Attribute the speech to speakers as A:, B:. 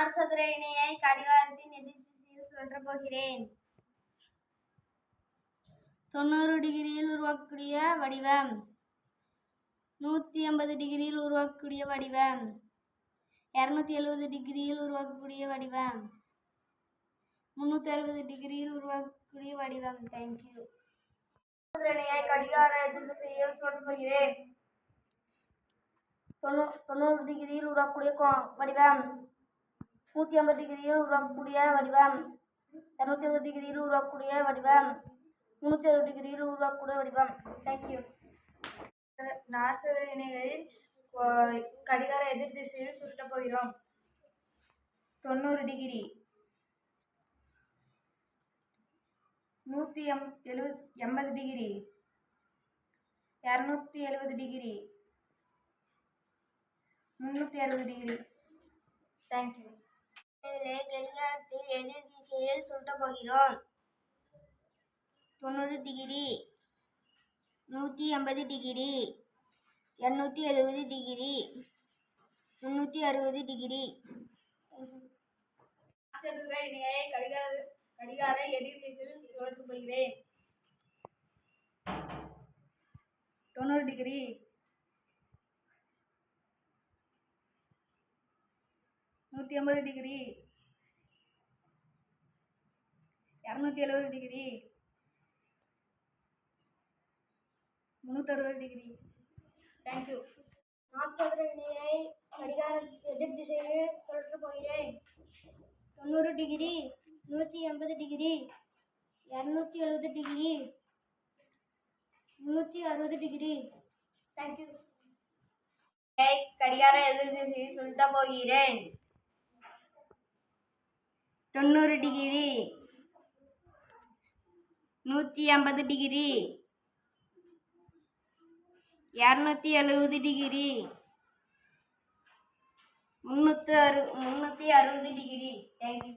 A: நார் சதுர இணையை கடிகாரத்தின் எதிர்த்திசையில் சுழற்றப் போகிறேன். தொண்ணூறு டிகிரியில் உருவாக்கக்கூடிய வடிவம். நூற்றி ஐம்பது டிகிரியில் உருவாக்கக்கூடிய வடிவம். இரநூத்தி எழுபது டிகிரியில் உருவாக்கக்கூடிய வடிவம். முந்நூற்றி அறுபது டிகிரியில் உருவாக்கக்கூடிய வடிவம். தேங்க்யூ இணையை கடிகார எதிர் திசையில் சுழற்றப் போகிறேன். தொண்ணூ தொண்ணூறு டிகிரியில் உருவாக்கக்கூடிய கோ- வடிவம். நூற்றி ஐம்பது டிகிரியில் உருவாக்கக்கூடிய வடிவம். இரநூத்தி ஐம்பது டிகிரியில் உருவாக்கக்கூடிய வடிவம். முந்நூற்றி அறுபது டிகிரியில் உருவாக்கக்கூடிய வடிவம். தேங்க்யூ நாசகர இணைகளில் கோ- கடிகார எதிர் திசையில் சுருட்டப் போகிறோம். தொண்ணூறு டிகிரி நூற்றி எம் எழுபது எண்பது டிகிரி இரநூத்தி எழுபது டிகிரி முந்நூற்றி அறுபது டிகிரி தேங்க்யூ கடிகாரத்தில் எதிர் திசையில் சுட்ட போகிறோம். தொண்ணூறு டிகிரி நூற்றி எண்பது டிகிரி இரநூத்தி எழுபது டிகிரி முந்நூற்றி அறுபது டிகிரி. சதுர இணையை கடிகார கடிகார எதிர் திசையில் சுழற்ற போகிறேன். தொண்ணூறு டிகிரி. நூற்றி ஐம்பது டிகிரி. இரநூத்தி எழுபது டிகிரி முந்நூற்றறுபது டிகிரி தேங்க்யூ நாற்சதுர இணையை கடிகார எதிர் திசையில் சுழற்றப் போகிறேன். தொண்ணூறு டிகிரி நூற்றி எண்பது டிகிரி இரநூத்தி எழுபது டிகிரி முந்நூற்றி அறுபது டிகிரி தேங்க்யூ கடிகார எதிர் திசையில் சுழற்ற போகிறேன். தொண்ணூறு டிகிரி நூற்றி ஐம்பது டிகிரி இரநூத்தி எழுபது டிகிரி முந்நூற்றி அறு முந்நூற்றி அறுபது டிகிரி தேங்க்யூ